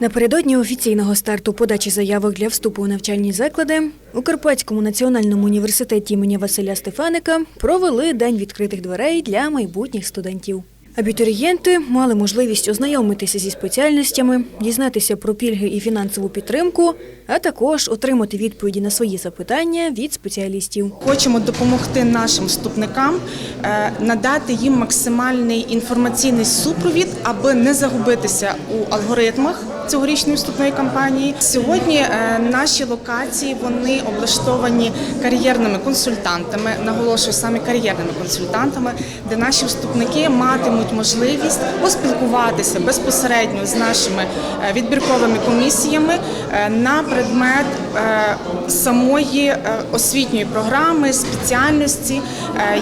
Напередодні офіційного старту подачі заявок для вступу у навчальні заклади у Карпатському національному університеті імені Василя Стефаника провели день відкритих дверей для майбутніх студентів. Абітурієнти мали можливість ознайомитися зі спеціальностями, дізнатися про пільги і фінансову підтримку, а також отримати відповіді на свої запитання від спеціалістів. Хочемо допомогти нашим вступникам, е, надати їм максимальний інформаційний супровід, аби не загубитися у алгоритмах цьогорічної вступної кампанії. Сьогодні е, наші локації вони облаштовані кар'єрними консультантами. Наголошую саме кар'єрними консультантами, де наші вступники матимуть можливість поспілкуватися безпосередньо з нашими е, відбірковими комісіями е, на предмет самої освітньої програми, спеціальності,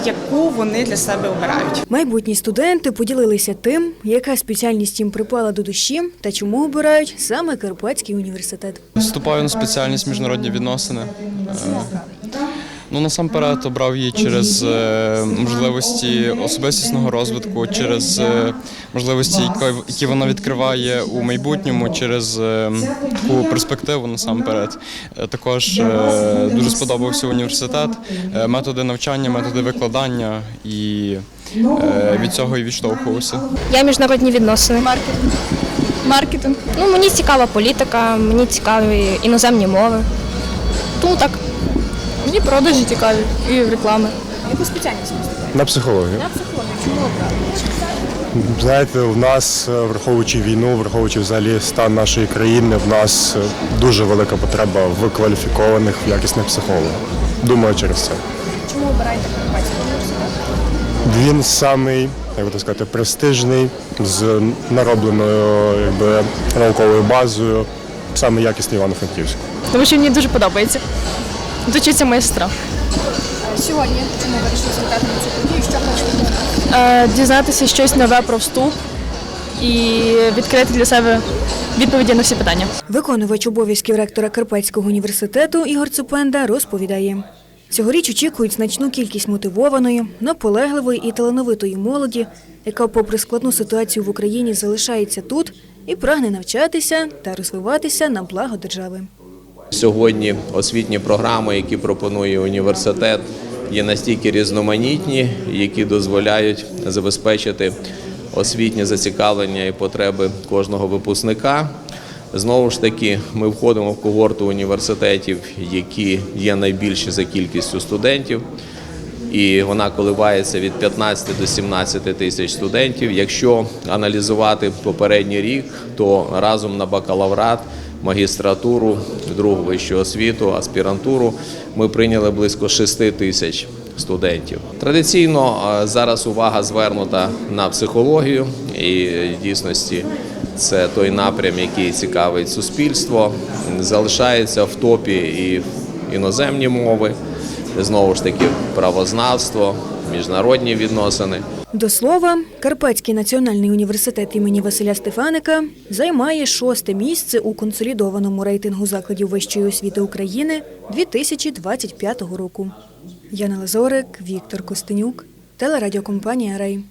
яку вони для себе обирають. Майбутні студенти поділилися тим, яка спеціальність їм припала до душі та чому обирають саме Карпатський університет. Вступаю на спеціальність міжнародні відносини. Е, Ну, насамперед обрав її через е, можливості особистісного розвитку, через е, можливості, які- вона відкриває у майбутньому, через таку перспективу насамперед. Також дуже сподобався університет, методи навчання, методи викладання і від цього і відштовхувався. Я міжнародні відносини. Маркетинг. Маркетинг. Ну, мені цікава політика, мені цікаві іноземні мови. Тому так. Мені продажі цікаві і реклами. Яку спеціальність На психологію. На психологію. Чому Знаєте, у нас, е, враховуючи війну, враховуючи взагалі стан нашої країни, в нас е, дуже велика потреба в кваліфікованих, в якісних психологів. Думаю, через це. Чому обираєте Карпатський університет? Він самий, як би сказати, престижний, з наробленою якби, науковою базою, саме якісний Івано-Франківськ. Тому що мені дуже подобається. Моя сестра. Сьогодні чому вирішили завітати на цю подію? Що хочете дізнатися? Е, дізнатися щось нове про вступ і відкрити для себе відповіді на всі питання. Виконувач обов'язків ректора Карпатського університету Ігор Цупенда розповідає. Цьогоріч очікують значну кількість мотивованої, наполегливої і талановитої молоді, яка, попри складну ситуацію в Україні, залишається тут і прагне навчатися та розвиватися на благо держави. Сьогодні освітні програми, які пропонує університет, є настільки різноманітні, які дозволяють забезпечити освітнє зацікавлення і потреби кожного випускника. Знову ж таки, ми входимо в когорту університетів, які є найбільші за кількістю студентів і вона коливається від 15 до 17 тисяч студентів. Якщо аналізувати попередній рік, то разом на бакалаврат, магістратуру, другу вищу освіту, аспірантуру ми прийняли близько 6 тисяч студентів. Традиційно е, зараз увага звернута на психологію і дійсності. Це той напрям, який цікавить суспільство. Залишається в топі і іноземні мови знову ж таки правознавство, міжнародні відносини. До слова, Карпатський національний університет імені Василя Стефаника займає шосте місце у консолідованому рейтингу закладів вищої освіти України 2025 року. Яна Лазорик, Віктор Костенюк, телерадіокомпанія Рей.